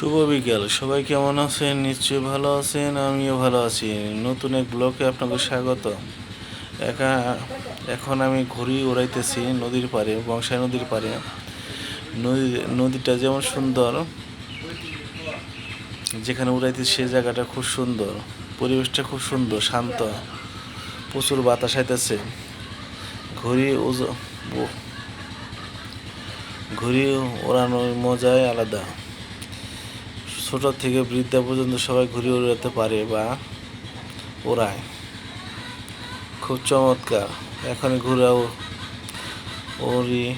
শুভ বিকেল। সবাই কেমন আছেন? নিশ্চয়ই ভালো আছেন, আমিও ভালো আছি। নতুন এক ব্লকে আপনাকে স্বাগত। একা, এখন আমি ঘুরি উড়াইতেছি নদীর পাড়ে, বংশাই নদীর পাড়ে। নদী, নদীটা যেমন সুন্দর, যেখানে উড়াইতেছি সে জায়গাটা খুব সুন্দর। পরিবেশটা খুব সুন্দর, শান্ত। প্রচুর বাতাস আইতেছে। ঘুরি ঘুরি ওড়ানোর মজাই আলাদা। ছোট থেকে বৃদ্ধা পর্যন্ত সবাই ঘুরে উড়াতে পারে বা ওড়ায় খুব চমৎকার। এখন ঘুরাও। ওরি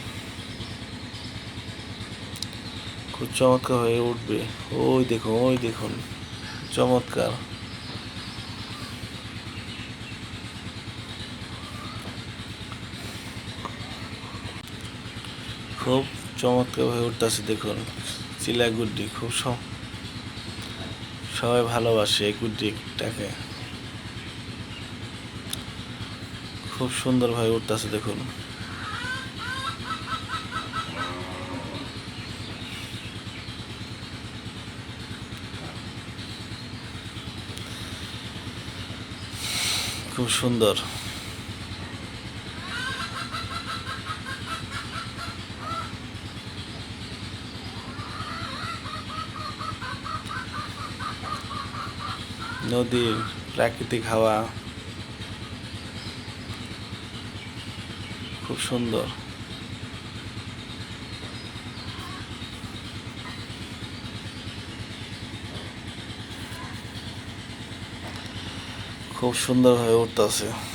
খুব চমৎকার হয়ে উঠবে। ওই দেখুন ওই দেখুন। চমৎকার। খুব চমৎকার হয়ে উঠতেছে দেখুন। চিলাগুড্ডি, খুব সম সবাই ভালোবাসে এই গুড্ডিটাকে খুব সুন্দরভাবে উঠতেছে দেখুন। খুব সুন্দর। নদীর প্রাকৃতিক হাওয়া। খুব সুন্দর। খুব সুন্দর হয়ে উঠতেছে।